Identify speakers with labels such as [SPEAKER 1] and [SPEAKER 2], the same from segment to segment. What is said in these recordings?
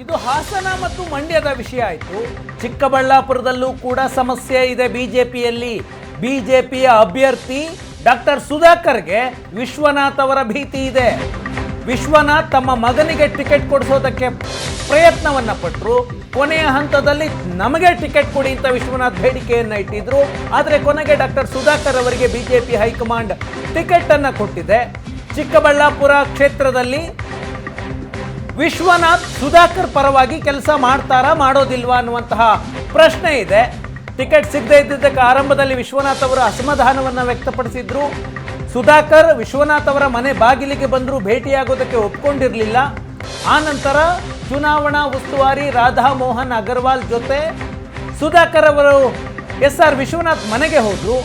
[SPEAKER 1] ಇದು ಹಾಸನ ಮತ್ತು ಮಂಡ್ಯದ ವಿಷಯ ಆಯಿತು. ಚಿಕ್ಕಬಳ್ಳಾಪುರದಲ್ಲೂ ಕೂಡ ಸಮಸ್ಯೆ ಇದೆ ಬಿಜೆಪಿಯಲ್ಲಿ. ಬಿಜೆಪಿಯ ಅಭ್ಯರ್ಥಿ ಡಾಕ್ಟರ್ ಸುಧಾಕರ್ಗೆ ವಿಶ್ವನಾಥ್ ಅವರ ಭೀತಿ ಇದೆ. ವಿಶ್ವನಾಥ್ ತಮ್ಮ ಮಗನಿಗೆ ಟಿಕೆಟ್ ಕೊಡಿಸೋದಕ್ಕೆ ಪ್ರಯತ್ನವನ್ನ ಪಟ್ಟರು ಕೊನೆಯ ಹಂತದಲ್ಲಿ ನಮಗೆ ಟಿಕೆಟ್ ಕೊಡಿ ಅಂತ ವಿಶ್ವನಾಥ್ ಬೇಡಿಕೆಯನ್ನು ಇಟ್ಟಿದ್ರು. ಆದರೆ ಕೊನೆಗೆ ಡಾಕ್ಟರ್ ಸುಧಾಕರ್ ಅವರಿಗೆ ಬಿಜೆಪಿ ಹೈಕಮಾಂಡ್ ಟಿಕೆಟ್ ಅನ್ನ ಕೊಟ್ಟಿದೆ. ಚಿಕ್ಕಬಳ್ಳಾಪುರ ಕ್ಷೇತ್ರದಲ್ಲಿ ವಿಶ್ವನಾಥ್ ಸುಧಾಕರ್ ಪರವಾಗಿ ಕೆಲಸ ಮಾಡ್ತಾರಾ, ಮಾಡೋದಿಲ್ವಾ ಅನ್ನುವಂತಹ ಪ್ರಶ್ನೆ ಇದೆ. ಟಿಕೆಟ್ ಸಿಗದೇ ಇದ್ದಿದ್ದಕ್ಕೆ ಆರಂಭದಲ್ಲಿ ವಿಶ್ವನಾಥ್ ಅವರು ಅಸಮಾಧಾನವನ್ನು ವ್ಯಕ್ತಪಡಿಸಿದ್ರು. ಸುಧಾಕರ್ ವಿಶ್ವನಾಥ್ ಅವರ ಮನೆ ಬಾಗಿಲಿಗೆ ಬಂದರೂ ಭೇಟಿಯಾಗೋದಕ್ಕೆ ಒಪ್ಕೊಂಡಿರಲಿಲ್ಲ. ಆ ನಂತರ ಚುನಾವಣಾ ಉಸ್ತುವಾರಿ ರಾಧಾ ಮೋಹನ್ ಅಗರ್ವಾಲ್ ಜೊತೆ ಸುಧಾಕರ್ ಅವರು ಎಸ್ ಆರ್ ವಿಶ್ವನಾಥ್ ಮನೆಗೆ ಹೋದ್ರು.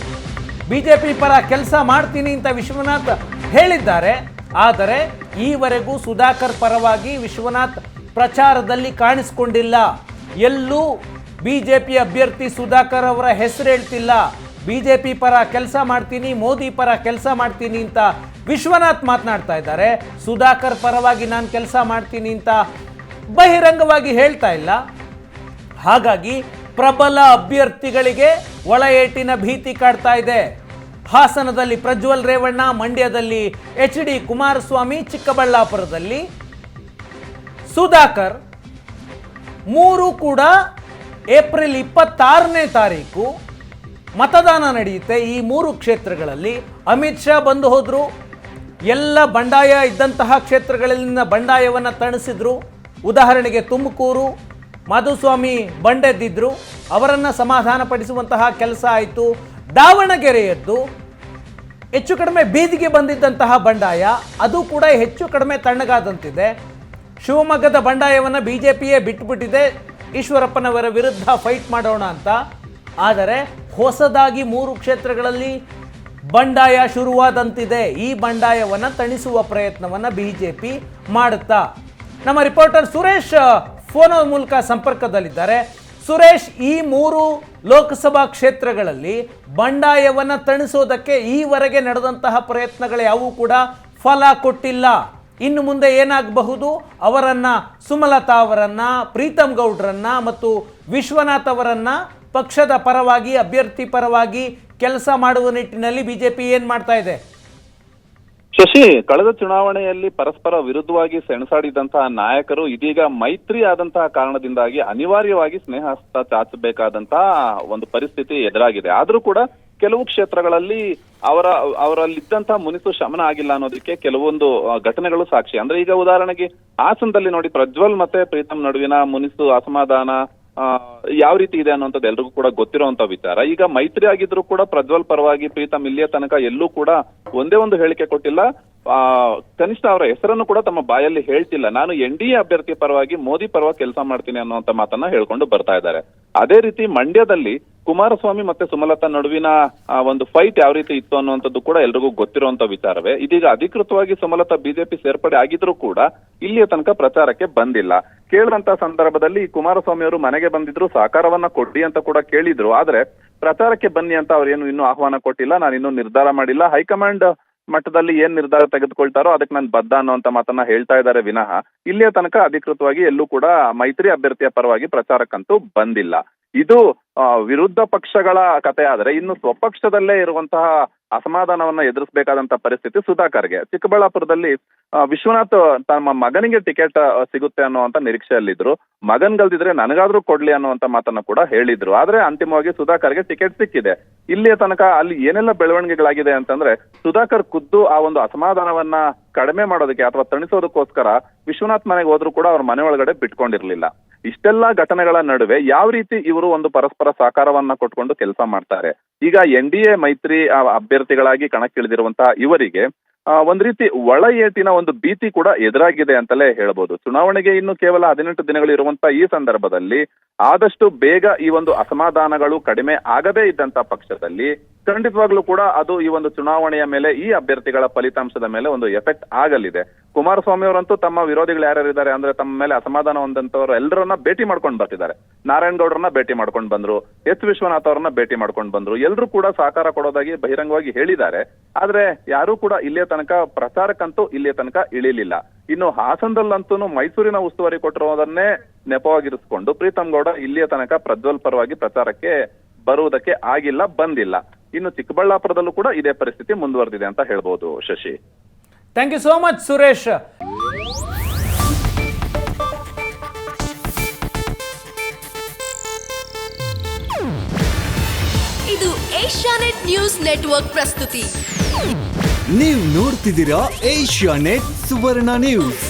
[SPEAKER 1] ಬಿಜೆಪಿ ಪರ ಕೆಲಸ ಮಾಡ್ತೀನಿ ಅಂತ ವಿಶ್ವನಾಥ್ ಹೇಳಿದ್ದಾರೆ. ಆದರೆ ಈವರೆಗೂ ಸುಧಾಕರ್ ಪರವಾಗಿ ವಿಶ್ವನಾಥ್ ಪ್ರಚಾರದಲ್ಲಿ ಕಾಣಿಸಿಕೊಂಡಿಲ್ಲ. ಎಲ್ಲೂ ಬಿ ಜೆ ಪಿ ಅಭ್ಯರ್ಥಿ ಸುಧಾಕರ್ ಅವರ ಹೆಸರು ಹೇಳ್ತಿಲ್ಲ. ಬಿ ಜೆ ಪಿ ಪರ ಕೆಲಸ ಮಾಡ್ತೀನಿ, ಮೋದಿ ಪರ ಕೆಲಸ ಮಾಡ್ತೀನಿ ಅಂತ ವಿಶ್ವನಾಥ್ ಮಾತನಾಡ್ತಾ ಇದ್ದಾರೆ. ಸುಧಾಕರ್ ಪರವಾಗಿ ನಾನು ಕೆಲಸ ಮಾಡ್ತೀನಿ ಅಂತ ಬಹಿರಂಗವಾಗಿ ಹೇಳ್ತಾ ಇಲ್ಲ. ಹಾಗಾಗಿ ಪ್ರಬಲ ಅಭ್ಯರ್ಥಿಗಳಿಗೆ ಒಳ ಏಟಿನ ಭೀತಿ ಕಾಡ್ತಾ ಇದೆ. ಹಾಸನದಲ್ಲಿ ಪ್ರಜ್ವಲ್ ರೇವಣ್ಣ, ಮಂಡ್ಯದಲ್ಲಿ ಎಚ್ ಡಿ ಕುಮಾರಸ್ವಾಮಿ, ಚಿಕ್ಕಬಳ್ಳಾಪುರದಲ್ಲಿ ಸುಧಾಕರ್. ಮೂರು ಕೂಡ ಏಪ್ರಿಲ್ ಇಪ್ಪತ್ತಾರನೇ ತಾರೀಕು ಮತದಾನ ನಡೆಯುತ್ತೆ ಈ ಮೂರು ಕ್ಷೇತ್ರಗಳಲ್ಲಿ. ಅಮಿತ್ ಶಾ ಬಂದು ಹೋದರು. ಎಲ್ಲ ಬಂಡಾಯ ಇದ್ದಂತಹ ಕ್ಷೇತ್ರಗಳಲ್ಲಿನ ಬಂಡಾಯವನ್ನು ತಣಿಸಿದ್ರು. ಉದಾಹರಣೆಗೆ ತುಮಕೂರು, ಮಾಧುಸ್ವಾಮಿ ಬಂಡೆದ್ದಿದ್ರು. ಅವರನ್ನು ಸಮಾಧಾನಪಡಿಸುವಂತಹ ಕೆಲಸ ಆಯಿತು. ದಾವಣಗೆರೆಯದ್ದು ಹೆಚ್ಚು ಕಡಿಮೆ ಬೀದಿಗೆ ಬಂದಿದ್ದಂತಹ ಬಂಡಾಯ. ಅದು ಕೂಡ ಹೆಚ್ಚು ಕಡಿಮೆ ತಣ್ಣಗಾದಂತಿದೆ. ಶಿವಮೊಗ್ಗದ ಬಂಡಾಯವನ್ನು ಬಿ ಜೆ ಪಿಯೇ ಬಿಟ್ಟುಬಿಟ್ಟಿದೆ ಈಶ್ವರಪ್ಪನವರ ವಿರುದ್ಧ ಫೈಟ್ ಮಾಡೋಣ ಅಂತ. ಆದರೆ ಹೊಸದಾಗಿ ಮೂರು ಕ್ಷೇತ್ರಗಳಲ್ಲಿ ಬಂಡಾಯ ಶುರುವಾದಂತಿದೆ. ಈ ಬಂಡಾಯವನ್ನು ತಣಿಸುವ ಪ್ರಯತ್ನವನ್ನು ಬಿ ಜೆ ಪಿ ಮಾಡುತ್ತಾ. ನಮ್ಮ ರಿಪೋರ್ಟರ್ ಸುರೇಶ್ ಫೋನ್ ಮೂಲಕ ಸಂಪರ್ಕದಲ್ಲಿದ್ದಾರೆ. ಸುರೇಶ್, ಈ ಮೂರು ಲೋಕಸಭಾ ಕ್ಷೇತ್ರಗಳಲ್ಲಿ ಬಂಡಾಯವನ್ನು ತಣಿಸೋದಕ್ಕೆ ಈವರೆಗೆ ನಡೆದಂತಹ ಪ್ರಯತ್ನಗಳು ಯಾವೂ ಕೂಡ ಫಲ ಕೊಟ್ಟಿಲ್ಲ. ಇನ್ನು ಮುಂದೆ ಏನಾಗಬಹುದು? ಅವರನ್ನು ಸುಮಲತಾ ಅವರನ್ನು ಪ್ರೀತಮ್ ಗೌಡ್ರನ್ನ ಮತ್ತು ವಿಶ್ವನಾಥ್ ಅವರನ್ನು ಪಕ್ಷದ ಪರವಾಗಿ, ಅಭ್ಯರ್ಥಿ ಪರವಾಗಿ ಕೆಲಸ ಮಾಡುವ ನಿಟ್ಟಿನಲ್ಲಿ ಬಿಜೆಪಿ ಏನು ಮಾಡ್ತಾ ಇದೆ?
[SPEAKER 2] ಶಶಿ, ಕಳೆದ ಚುನಾವಣೆಯಲ್ಲಿ ಪರಸ್ಪರ ವಿರುದ್ಧವಾಗಿ ಸೆಣಸಾಡಿದಂತಹ ನಾಯಕರು ಇದೀಗ ಮೈತ್ರಿ ಆದಂತಹ ಕಾರಣದಿಂದಾಗಿ ಅನಿವಾರ್ಯವಾಗಿ ಸ್ನೇಹಸ್ತ ಚಾಚಬೇಕಾದಂತಹ ಒಂದು ಪರಿಸ್ಥಿತಿ ಎದುರಾಗಿದೆ. ಆದ್ರೂ ಕೂಡ ಕೆಲವು ಕ್ಷೇತ್ರಗಳಲ್ಲಿ ಅವರ ಅವರಲ್ಲಿದ್ದಂತಹ ಮುನಿಸು ಶಮನ ಆಗಿಲ್ಲ ಅನ್ನೋದಕ್ಕೆ ಕೆಲವೊಂದು ಘಟನೆಗಳು ಸಾಕ್ಷಿ. ಅಂದ್ರೆ ಈಗ ಉದಾಹರಣೆಗೆ ಹಾಸನದಲ್ಲಿ ನೋಡಿ ಪ್ರಜ್ವಲ್ ಮತ್ತೆ ಪ್ರೀತಮ್ ನಡುವಿನ ಮುನಿಸು ಅಸಮಾಧಾನ ಯಾವ ರೀತಿ ಇದೆ ಅನ್ನುವಂಥದ್ದು ಎಲ್ರಿಗೂ ಕೂಡ ಗೊತ್ತಿರುವಂತ ವಿಚಾರ. ಈಗ ಮೈತ್ರಿ ಆಗಿದ್ರು ಕೂಡ ಪ್ರಜ್ವಲ್ ಪರವಾಗಿ ಪ್ರೀತಮ್ ಇಲ್ಲಿಯ ತನಕ ಎಲ್ಲೂ ಕೂಡ ಒಂದೇ ಒಂದು ಹೇಳಿಕೆ ಕೊಟ್ಟಿಲ್ಲ. ಆ, ಕನಿಷ್ಠ ಅವರ ಹೆಸರನ್ನು ಕೂಡ ತಮ್ಮ ಬಾಯಲ್ಲಿ ಹೇಳ್ತಿಲ್ಲ. ನಾನು ಎನ್ ಡಿ ಅಭ್ಯರ್ಥಿ ಪರವಾಗಿ ಮೋದಿ ಪರವಾಗಿ ಕೆಲಸ ಮಾಡ್ತೀನಿ ಅನ್ನುವಂತ ಮಾತನ್ನ ಹೇಳ್ಕೊಂಡು ಬರ್ತಾ ಇದ್ದಾರೆ. ಅದೇ ರೀತಿ ಮಂಡ್ಯದಲ್ಲಿ ಕುಮಾರಸ್ವಾಮಿ ಮತ್ತೆ ಸುಮಲತಾ ನಡುವಿನ ಒಂದು ಫೈಟ್ ಯಾವ ರೀತಿ ಇತ್ತು ಅನ್ನುವಂಥದ್ದು ಕೂಡ ಎಲ್ರಿಗೂ ಗೊತ್ತಿರುವಂತ ವಿಚಾರವೇ. ಇದೀಗ ಅಧಿಕೃತವಾಗಿ ಸುಮಲತಾ ಬಿಜೆಪಿ ಸೇರ್ಪಡೆ ಆಗಿದ್ರು ಕೂಡ ಇಲ್ಲಿಯ ತನಕ ಪ್ರಚಾರಕ್ಕೆ ಬಂದಿಲ್ಲ. ಕೇಳಿದಂತ ಸಂದರ್ಭದಲ್ಲಿ ಕುಮಾರಸ್ವಾಮಿ ಅವರು ಮನೆಗೆ ಬಂದಿದ್ರು, ಸಹಕಾರವನ್ನ ಕೊಡಿ ಅಂತ ಕೂಡ ಕೇಳಿದ್ರು. ಆದ್ರೆ ಪ್ರಚಾರಕ್ಕೆ ಬನ್ನಿ ಅಂತ ಅವ್ರೇನು ಇನ್ನೂ ಆಹ್ವಾನ ಕೊಟ್ಟಿಲ್ಲ, ನಾನು ಇನ್ನೂ ನಿರ್ಧಾರ ಮಾಡಿಲ್ಲ. ಹೈಕಮಾಂಡ್ ಮಟ್ಟದಲ್ಲಿ ಏನ್ ನಿರ್ಧಾರ ತೆಗೆದುಕೊಳ್ತಾರೋ ಅದಕ್ಕೆ ನಾನು ಬದ್ಧ ಅನ್ನುವಂತ ಮಾತನ್ನ ಹೇಳ್ತಾ ಇದ್ದಾರೆ ವಿನಃ. ಇಲ್ಲಿಯ ತನಕ ಅಧಿಕೃತವಾಗಿ ಎಲ್ಲೂ ಕೂಡ ಮೈತ್ರಿ ಅಭ್ಯರ್ಥಿಯ ಪರವಾಗಿ ಪ್ರಚಾರಕ್ಕಂತೂ ಬಂದಿಲ್ಲ. ಇದು ವಿರುದ್ಧ ಪಕ್ಷಗಳ ಕತೆ ಆದ್ರೆ ಇನ್ನು ಸ್ವಪಕ್ಷದಲ್ಲೇ ಇರುವಂತಹ ಅಸಮಾಧಾನವನ್ನ ಎದುರಿಸಬೇಕಾದಂತ ಪರಿಸ್ಥಿತಿ ಸುಧಾಕರ್ಗೆ. ಚಿಕ್ಕಬಳ್ಳಾಪುರದಲ್ಲಿ ವಿಶ್ವನಾಥ್, ತಮ್ಮ ಮಗನಿಗೆ ಟಿಕೆಟ್ ಸಿಗುತ್ತೆ ಅನ್ನುವಂತ ನಿರೀಕ್ಷೆಯಲ್ಲಿದ್ರು. ಮಗನ್ ಗೆಲ್ದಿದ್ರೆ ನನಗಾದ್ರೂ ಕೊಡ್ಲಿ ಅನ್ನುವಂತ ಮಾತನ್ನ ಕೂಡ ಹೇಳಿದ್ರು. ಆದ್ರೆ ಅಂತಿಮವಾಗಿ ಸುಧಾಕರ್ಗೆ ಟಿಕೆಟ್ ಸಿಕ್ಕಿದೆ. ಇಲ್ಲಿಯ ತನಕ ಅಲ್ಲಿ ಏನೆಲ್ಲ ಬೆಳವಣಿಗೆಗಳಾಗಿದೆ ಅಂತಂದ್ರೆ, ಸುಧಾಕರ್ ಖುದ್ದು ಆ ಒಂದು ಅಸಮಾಧಾನವನ್ನ ಕಡಿಮೆ ಮಾಡೋದಕ್ಕೆ ಅಥವಾ ತಣಿಸೋದಕ್ಕೋಸ್ಕರ ವಿಶ್ವನಾಥ್ ಮನೆಗೆ ಹೋದ್ರು ಕೂಡ ಅವ್ರ ಮನೆ ಒಳಗಡೆ ಬಿಟ್ಕೊಂಡಿರ್ಲಿಲ್ಲ. ಇಷ್ಟೆಲ್ಲ ಘಟನೆಗಳ ನಡುವೆ ಯಾವ ರೀತಿ ಇವರು ಒಂದು ಪರಸ್ಪರ ಸಹಕಾರವನ್ನ ಕೊಟ್ಕೊಂಡು ಕೆಲಸ ಮಾಡ್ತಾರೆ? ಈಗ ಎನ್ ಡಿ ಎ ಮೈತ್ರಿ ಅಭ್ಯರ್ಥಿಗಳಾಗಿ ಕಣಕ್ಕಿಳಿದಿರುವಂತಹ ಇವರಿಗೆ ಒಂದ್ ರೀತಿ ಒಳ ಏಟಿನ ಒಂದು ಭೀತಿ ಕೂಡ ಎದುರಾಗಿದೆ ಅಂತಲೇ ಹೇಳ್ಬೋದು. ಚುನಾವಣೆಗೆ ಇನ್ನು ಕೇವಲ ಹದಿನೆಂಟು ದಿನಗಳು ಇರುವಂತ ಈ ಸಂದರ್ಭದಲ್ಲಿ ಆದಷ್ಟು ಬೇಗ ಈ ಒಂದು ಅಸಮಾಧಾನಗಳು ಕಡಿಮೆ ಆಗದೇ ಇದ್ದಂತ ಪಕ್ಷದಲ್ಲಿ ಖಂಡಿತವಾಗ್ಲೂ ಕೂಡ ಅದು ಈ ಒಂದು ಚುನಾವಣೆಯ ಮೇಲೆ ಈ ಅಭ್ಯರ್ಥಿಗಳ ಫಲಿತಾಂಶದ ಮೇಲೆ ಒಂದು ಎಫೆಕ್ಟ್ ಆಗಲಿದೆ. ಕುಮಾರಸ್ವಾಮಿ ಅವರಂತೂ ತಮ್ಮ ವಿರೋಧಿಗಳು ಯಾರ್ಯಾರಿದ್ದಾರೆ ಅಂದ್ರೆ ತಮ್ಮ ಮೇಲೆ ಅಸಮಾಧಾನ ಹೊಂದಂತವ್ರು ಎಲ್ಲರನ್ನ ಭೇಟಿ ಮಾಡ್ಕೊಂಡು ಬರ್ತಿದ್ದಾರೆ. ನಾರಾಯಣ್ ಗೌಡ್ರನ್ನ ಭೇಟಿ ಮಾಡ್ಕೊಂಡು ಬಂದ್ರು, ಎಸ್ ವಿಶ್ವನಾಥ್ ಅವರನ್ನ ಭೇಟಿ ಮಾಡ್ಕೊಂಡು ಬಂದ್ರು. ಎಲ್ಲರೂ ಕೂಡ ಸಹಕಾರ ಕೊಡೋದಾಗಿ ಬಹಿರಂಗವಾಗಿ ಹೇಳಿದ್ದಾರೆ. ಆದ್ರೆ ಯಾರೂ ಕೂಡ ಇಲ್ಲಿಯ ತನಕ ಪ್ರಚಾರಕ್ಕಂತೂ ಇಲ್ಲಿಯ ತನಕ ಇಳಿಲಿಲ್ಲ. ಇನ್ನು ಹಾಸನದಲ್ಲಂತೂ ಮೈಸೂರಿನ ಉಸ್ತುವಾರಿ ಕೊಟ್ಟಿರೋದನ್ನೇ ನೆಪವಾಗಿರಿಸಿಕೊಂಡು ಪ್ರೀತಮ್ ಗೌಡ ಇಲ್ಲಿಯ ತನಕ ಪ್ರಜ್ವಲ್ ಪರವಾಗಿ ಪ್ರಚಾರಕ್ಕೆ ಬರುವುದಕ್ಕೆ ಆಗಿಲ್ಲ, ಬಂದಿಲ್ಲ. ಇನ್ನು ಚಿಕ್ಕಬಳ್ಳಾಪುರದಲ್ಲೂ ಕೂಡ ಇದೇ ಪರಿಸ್ಥಿತಿ ಮುಂದುವರೆದಿದೆ ಅಂತ ಹೇಳ್ಬೋದು Shashi.
[SPEAKER 1] Thank you so much Suresh
[SPEAKER 3] ಇದು ಏಷ್ಯಾನೆಟ್ ನ್ಯೂಸ್ ನೆಟ್ವರ್ಕ್ ಪ್ರಸ್ತುತಿ.
[SPEAKER 4] ನೀವು ನೋಡ್ತಿದ್ದೀರಾ ಏಷ್ಯಾನೆಟ್ ಸುವರ್ಣ ನ್ಯೂಸ್.